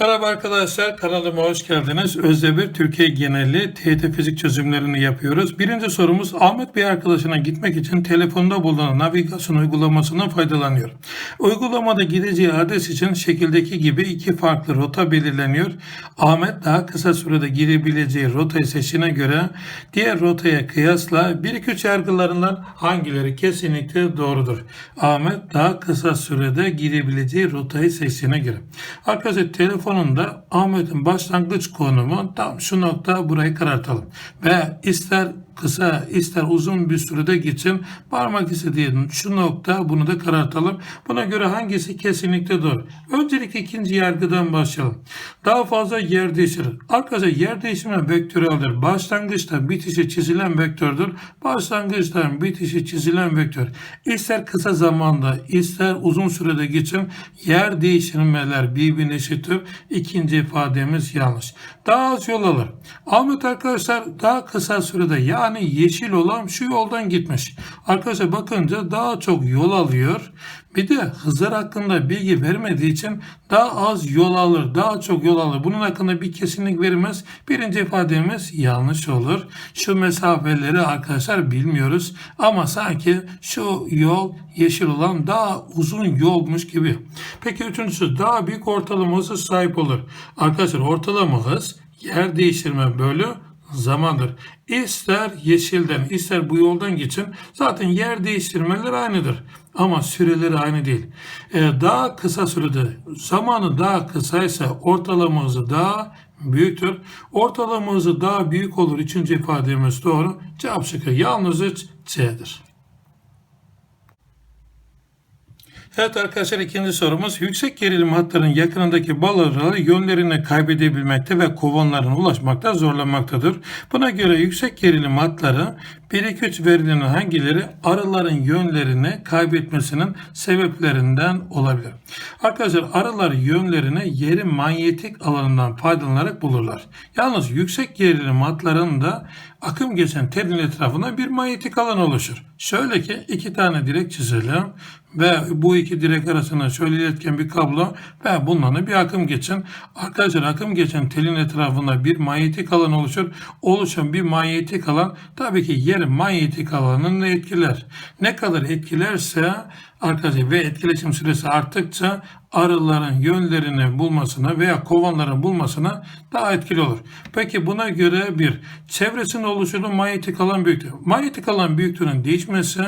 Merhaba arkadaşlar, kanalıma hoş geldiniz. Özdemir Türkiye geneli TYT fizik çözümlerini yapıyoruz. Birinci sorumuz Ahmet Bey arkadaşına gitmek için telefonda bulunan navigasyon uygulamasından faydalanıyor. Uygulamada gideceği adres için şekildeki gibi iki farklı rota belirleniyor. Ahmet daha kısa sürede girebileceği rotayı seçtiğine göre diğer rotaya kıyasla 1-2-3 yargılarından hangileri kesinlikle doğrudur? Ahmet daha kısa sürede girebileceği rotayı seçtiğine göre. Arkadaşlar telefonunda Ahmet'in başlangıç konumu tam şu nokta burayı karartalım. Ve ister kısa ister uzun bir sürede gitsin parmak istediği şu nokta bunu da karartalım. Buna göre hangisi kesinlikle doğru? Öncelikle ikinci yargıdan başlayalım. Daha fazla yer değiştirir. Arkadaşlar yer değiştirme vektöreldir. Başlangıçta bitişi çizilen vektördür. Başlangıçtan bitişi çizilen vektör. İster kısa zamanda ister uzun sürede gitsin yer değiştirmeler birbirine eşittir. İkinci ifademiz yanlış. Daha az yol alır. Ahmet arkadaşlar daha kısa sürede yani yeşil olan şu yoldan gitmiş. Arkadaşlar bakınca daha çok yol alıyor. Bir de hızlar hakkında bilgi vermediği için daha az yol alır, daha çok yol alır. Bunun hakkında bir kesinlik verilmez. Birinci ifademiz yanlış olur. Şu mesafeleri arkadaşlar bilmiyoruz ama sanki şu yol yeşil olan daha uzun yolmuş gibi. Peki üçüncüsü daha büyük ortalama hıza sahip olur. Arkadaşlar ortalama hız yer değiştirme bölü zamandır. İster yeşilden ister bu yoldan geçin zaten yer değiştirmeler aynıdır. Ama süreleri aynı değil. Ee, daha kısa sürede zamanı daha kısaysa ortalama hızı daha büyüktür. Ortalama hızı daha büyük olur. Üçüncü ifademiz doğru. Cevap şıkkı yalnızca C'dir. Evet arkadaşlar ikinci sorumuz. Yüksek gerilim hatlarının yakınındaki bal arıları yönlerini kaybedebilmekte ve kovanlarına ulaşmakta zorlanmaktadır. Buna göre yüksek gerilim hatları 1-2-3 verilenin hangileri arıların yönlerini kaybetmesinin sebeplerinden olabilir? Arkadaşlar arılar yönlerini yerin manyetik alanından faydalanarak bulurlar. Yalnız yüksek gerilim hatlarında akım geçen telin etrafında bir manyetik alan oluşur. Şöyle ki iki tane direk çizelim ve bu iki direk arasında şöyle iletken bir kablo ve bundan bir akım geçin. Arkadaşlar akım geçen telin etrafında bir manyetik alan oluşur. Oluşan bir manyetik alan tabii ki yerin manyetik alanını etkiler. Ne kadar etkilerse arkadaşlar ve etkileşim süresi arttıkça arıların yönlerini bulmasına veya kovanların bulmasına daha etkili olur. Peki buna göre bir çevresinde oluşan manyetik alan büyüklüğü. Manyetik alan büyüklüğünün değişmesi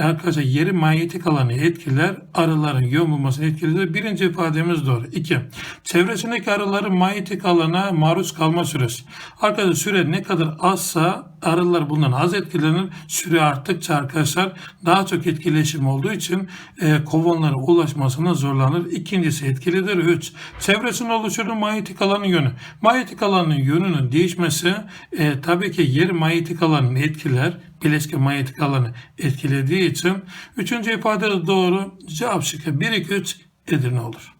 arkadaşlar yeri manyetik alanı etkiler. Arıların yön bulmasını etkilidir. Birinci ifademiz doğru. İki. Çevresindeki arıların manyetik alana maruz kalma süresi. Arkadaşlar süre ne kadar azsa arılar bundan az etkilenir. Süre arttıkça arkadaşlar daha çok etkileşim olduğu için e, kovanlara ulaşmasına zorlanır. İkincisi etkilidir. Üç. Çevresinde oluşan manyetik alanın yönü. Manyetik alanın yönünün değişmesi e, tabii ki yer manyetik alanını etkiler. Bileşke manyetik alanı etkilediği için. Üçüncü ifade de doğru. Cevap şıkkı 1, 2, 3 Edirne olur.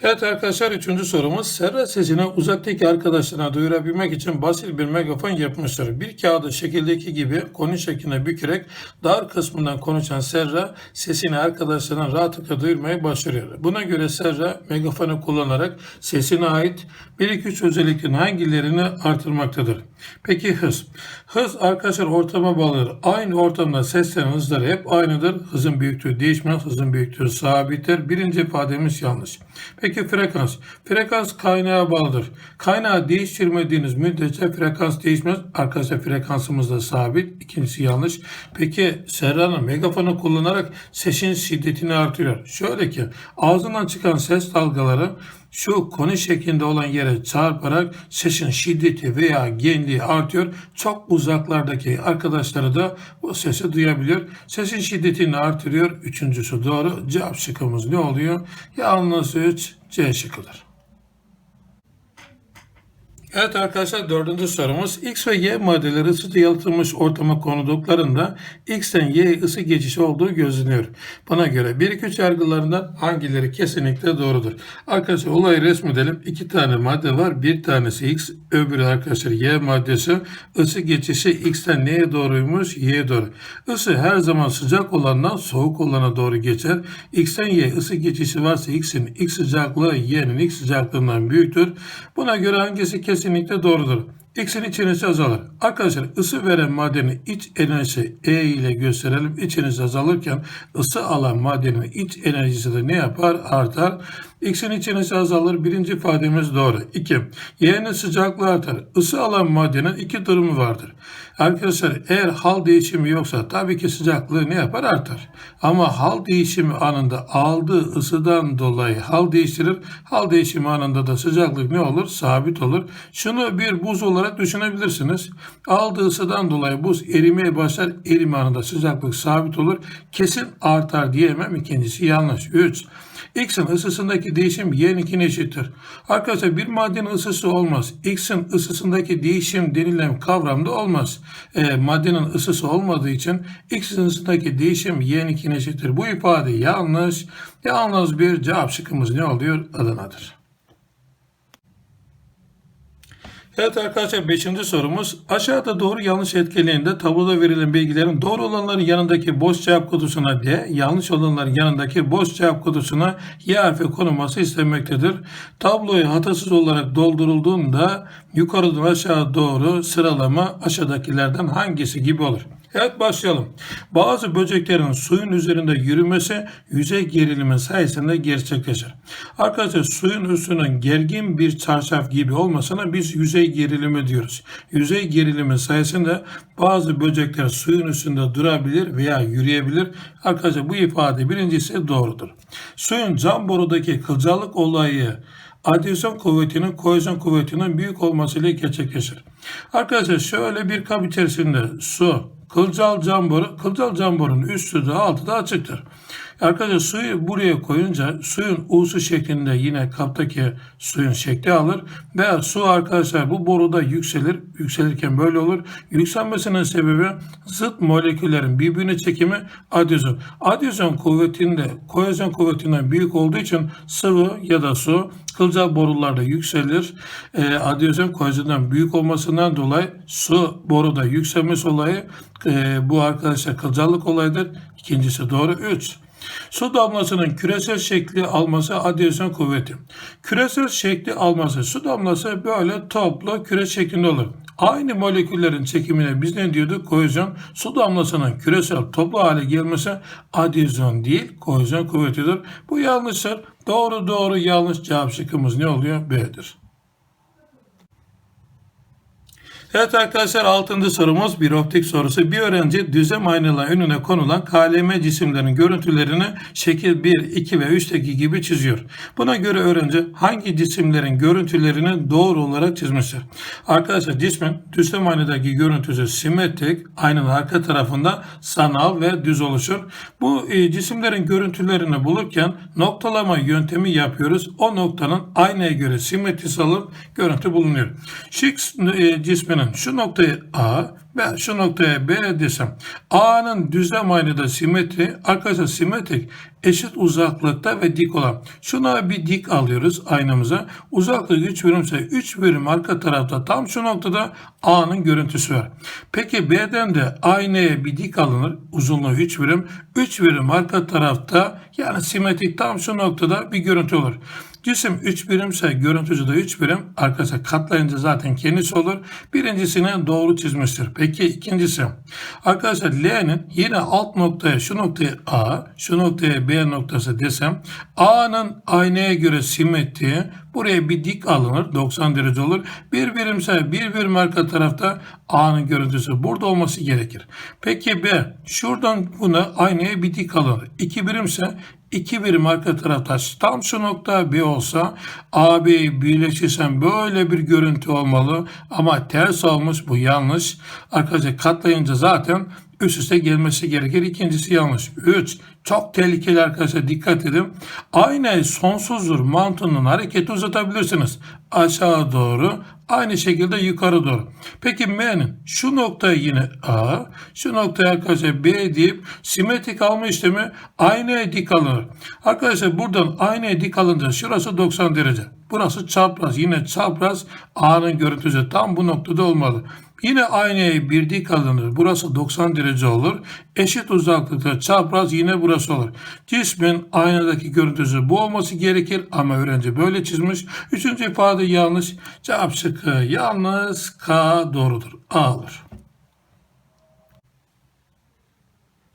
Evet arkadaşlar üçüncü sorumuz. Serra sesini uzaktaki arkadaşlarına duyurabilmek için basit bir megafon yapmıştır. Bir kağıdı şekildeki gibi konu şekline bükerek dar kısmından konuşan Serra sesini arkadaşlarına rahatlıkla duyurmayı başarıyor. Buna göre Serra megafonu kullanarak sesine ait 1-2-3 özelliklerin hangilerini artırmaktadır? Peki hız. Hız arkadaşlar ortama bağlıdır. Aynı ortamda seslerin hızları hep aynıdır. Hızın büyüklüğü değişmez. Hızın büyüklüğü sabittir. Birinci ifademiz yanlış. Peki frekans. Frekans kaynağa bağlıdır. Kaynağı değiştirmediğiniz müddetçe frekans değişmez. Arkadaşlar frekansımız da sabit. İkincisi yanlış. Peki Serra'nın megafonu kullanarak sesin şiddetini artırıyor. Şöyle ki ağzından çıkan ses dalgaları şu konu şeklinde olan yere çarparak sesin şiddeti veya genliği artıyor. Çok uzaklardaki arkadaşları da bu sesi duyabiliyor. Sesin şiddetini artırıyor. Üçüncüsü doğru. Cevap şıkkımız ne oluyor? Yalnız 3 C şıkkıdır. Evet arkadaşlar dördüncü sorumuz X ve Y maddeleri ısıtı yalıtılmış ortama konuduklarında X'ten Y ısı geçişi olduğu gözleniyor. Buna göre 1 2 3 yargılarından hangileri kesinlikle doğrudur? Arkadaşlar olayı resmedelim. İki tane madde var. Bir tanesi X, öbürü arkadaşlar Y maddesi. Isı geçişi X'ten neye doğruymuş? Y'ye doğru. Isı her zaman sıcak olandan soğuk olana doğru geçer. X'ten Y ısı geçişi varsa X'in X sıcaklığı Y'nin X sıcaklığından büyüktür. Buna göre hangisi kesinlikle doğrudur? X'in iç enerjisi azalır. Arkadaşlar ısı veren maddenin iç enerjisi E ile gösterelim. İç enerjisi azalırken ısı alan maddenin iç enerjisi de ne yapar? Artar. X'in iç enerjisi azalır. Birinci ifademiz doğru. 2. Y'nin sıcaklığı artar. Isı alan maddenin iki durumu vardır. Arkadaşlar eğer hal değişimi yoksa tabii ki sıcaklığı ne yapar? Artar. Ama hal değişimi anında aldığı ısıdan dolayı hal değiştirir. Hal değişimi anında da sıcaklık ne olur? Sabit olur. Şunu bir buz olarak düşünebilirsiniz. Aldığı ısıdan dolayı buz erimeye başlar. Erime anında sıcaklık sabit olur. Kesin artar diyemem. İkincisi yanlış. 3. X'in ısısındaki değişim Y'ninkine eşittir. Arkadaşlar bir maddenin ısısı olmaz. X'in ısısındaki değişim denilen kavramda olmaz. E, maddenin ısısı olmadığı için X'in ısısındaki değişim Y'ninkine eşittir. Bu ifade yanlış. Yalnız bir cevap şıkkımız ne oluyor? Adana'dır. Evet arkadaşlar 5. sorumuz. Aşağıda doğru yanlış etkileğinde tabloda verilen bilgilerin doğru olanların yanındaki boş cevap kutusuna D, yanlış olanların yanındaki boş cevap kutusuna Y harfi konulması istenmektedir. Tabloyu hatasız olarak doldurulduğunda yukarıdan aşağı doğru sıralama aşağıdakilerden hangisi gibi olur? Evet başlayalım. Bazı böceklerin suyun üzerinde yürümesi yüzey gerilimi sayesinde gerçekleşir. Arkadaşlar suyun üstünün gergin bir çarşaf gibi olmasına biz yüzey gerilimi diyoruz. Yüzey gerilimi sayesinde bazı böcekler suyun üstünde durabilir veya yürüyebilir. Arkadaşlar bu ifade birincisi doğrudur. Suyun cam borudaki kılcalık olayı adizyon kuvvetinin kohezyon kuvvetinin büyük olmasıyla gerçekleşir. Arkadaşlar şöyle bir kap içerisinde su, Kılcal cam boru, kılcal cam borunun üstü de altı da açıktır. Arkadaşlar suyu buraya koyunca suyun U'su şeklinde yine kaptaki suyun şekli alır ve su arkadaşlar bu boruda yükselir. Yükselirken böyle olur. Yükselmesinin sebebi zıt moleküllerin birbirine çekimi adyozon. Adyozon kuvvetinde kohezyon kuvvetinden büyük olduğu için sıvı ya da su kılcal borularda yükselir. E, adyozon kohezyondan büyük olmasından dolayı su boruda yükselmesi olayı e, bu arkadaşlar kılcallık olayıdır. İkincisi doğru. 3. Su damlasının küresel şekli alması adyasyon kuvveti. Küresel şekli alması su damlası böyle toplu küre şeklinde olur. Aynı moleküllerin çekimine biz ne diyorduk? Kohezyon. Su damlasının küresel toplu hale gelmesi adyasyon değil, kohezyon kuvvetidir. Bu yanlıştır. Doğru doğru yanlış cevap şıkkımız ne oluyor? B'dir. Evet arkadaşlar 6. sorumuz bir optik sorusu. Bir öğrenci düzlem aynalar önüne konulan KLM cisimlerin görüntülerini şekil 1, 2 ve 3'teki gibi çiziyor. Buna göre öğrenci hangi cisimlerin görüntülerini doğru olarak çizmiştir? Arkadaşlar cismin düzlem aynadaki görüntüsü simetrik, aynanın arka tarafında sanal ve düz oluşur. Bu e, cisimlerin görüntülerini bulurken noktalama yöntemi yapıyoruz. O noktanın aynaya göre simetrisi alıp görüntü bulunuyor. Şix e, cisminin şu noktayı A ve şu noktaya B desem A'nın düzlem aynada simetri arkadaşlar simetrik eşit uzaklıkta ve dik olan. Şuna bir dik alıyoruz aynamıza. Uzaklık 3 birimse 3 birim arka tarafta tam şu noktada A'nın görüntüsü var. Peki B'den de aynaya bir dik alınır. Uzunluğu 3 birim. 3 birim arka tarafta yani simetrik tam şu noktada bir görüntü olur. Cisim 3 birimse görüntüsü de 3 birim. Arkadaşlar katlayınca zaten kendisi olur. Birincisini doğru çizmiştir. Peki ikincisi. Arkadaşlar L'nin yine alt noktaya şu noktaya A, şu noktaya B noktası desem A'nın aynaya göre simetriği buraya bir dik alınır. 90 derece olur. Bir birimse bir birim arka tarafta A'nın görüntüsü burada olması gerekir. Peki B şuradan buna aynaya bir dik alınır. 2 birimse 2 birim arka tarafta tam şu nokta B olsa AB birleşirsen böyle bir görüntü olmalı ama ters olmuş bu yanlış. Arkadaşlar katlayınca zaten üst üste gelmesi gerekir. İkincisi yanlış. 3. Çok tehlikeli arkadaşlar dikkat edin. Aynı sonsuzdur mantığının hareketi uzatabilirsiniz. Aşağı doğru Aynı şekilde yukarı doğru. Peki M'nin şu noktayı yine A, şu noktaya arkadaşlar B deyip simetrik alma işlemi aynaya dik alınır. Arkadaşlar buradan aynaya dik alınca şurası 90 derece. Burası çapraz. Yine çapraz A'nın görüntüsü tam bu noktada olmalı. Yine aynaya bir dik alınır. Burası 90 derece olur. Eşit uzaklıkta çapraz yine burası olur. Cismin aynadaki görüntüsü bu olması gerekir ama öğrenci böyle çizmiş. Üçüncü ifade yanlış. Cevap şıkkı yalnız K doğrudur. A olur.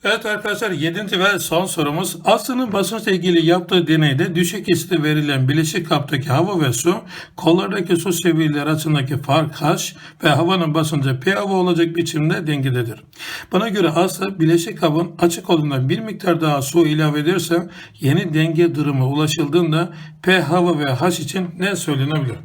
Evet arkadaşlar 7. ve son sorumuz Aslı'nın basınçla ilgili yaptığı deneyde düşük ısıda verilen bileşik kaptaki hava ve su kollardaki su seviyeleri arasındaki fark H ve havanın basıncı P hava olacak biçimde dengededir. Buna göre Aslı bileşik kabın açık olduğundan bir miktar daha su ilave ederse yeni denge durumu ulaşıldığında P hava ve H için ne söylenebilir?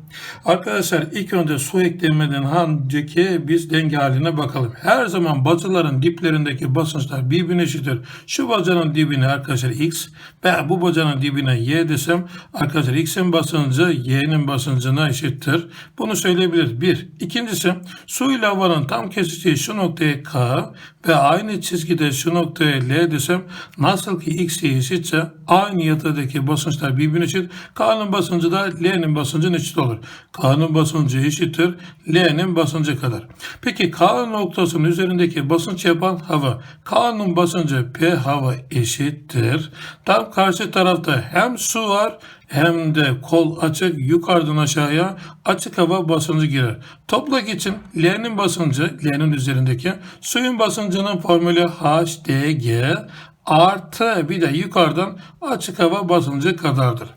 Arkadaşlar ilk önce su eklemeden önceki biz denge haline bakalım. Her zaman bacaların diplerindeki basınçlar birbirine eşittir. Şu bacanın dibine arkadaşlar X ve bu bacanın dibine Y desem arkadaşlar X'in basıncı Y'nin basıncına eşittir. Bunu söyleyebiliriz. Bir. İkincisi su ile havanın tam kesiştiği şu noktaya K ve aynı çizgide şu noktaya L desem nasıl ki X Y eşitse aynı yataydaki basınçlar birbirine eşit. K'nın basıncı da L'nin basıncının eşit olur. K'nın basıncı eşittir L'nin basıncı kadar. Peki K noktasının üzerindeki basınç yapan hava. K'nın basıncı P hava eşittir. Tam karşı tarafta hem su var hem de kol açık yukarıdan aşağıya açık hava basıncı girer. Toplak için L'nin basıncı L'nin üzerindeki suyun basıncının formülü HDG artı bir de yukarıdan açık hava basıncı kadardır.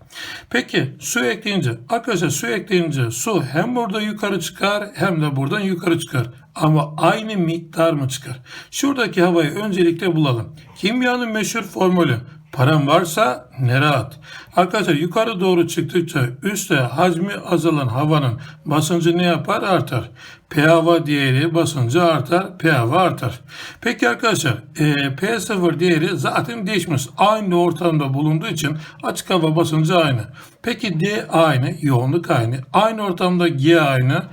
Peki su ekleyince arkadaşlar su ekleyince su hem burada yukarı çıkar hem de buradan yukarı çıkar. Ama aynı miktar mı çıkar? Şuradaki havayı öncelikle bulalım. Kimyanın meşhur formülü Param varsa ne rahat. Arkadaşlar yukarı doğru çıktıkça üstte hacmi azalan havanın basıncı ne yapar? Artar. P hava değeri basıncı artar. P hava artar. Peki arkadaşlar e, P0 değeri zaten değişmez. Aynı ortamda bulunduğu için açık hava basıncı aynı. Peki D aynı. Yoğunluk aynı. Aynı ortamda G aynı.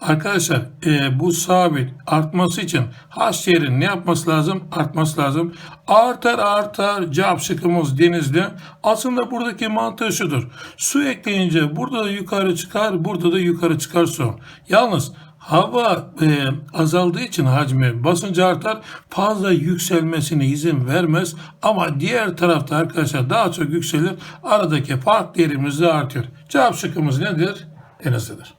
Arkadaşlar e, bu sabit artması için H değerinin ne yapması lazım? Artması lazım. Artar artar cevap şıkkımız denizli. Aslında buradaki mantığı şudur. Su ekleyince burada da yukarı çıkar, burada da yukarı çıkar su. Yalnız hava e, azaldığı için hacmi basıncı artar fazla yükselmesine izin vermez ama diğer tarafta arkadaşlar daha çok yükselir aradaki fark değerimiz de artıyor. Cevap şıkkımız nedir? Denizlidir.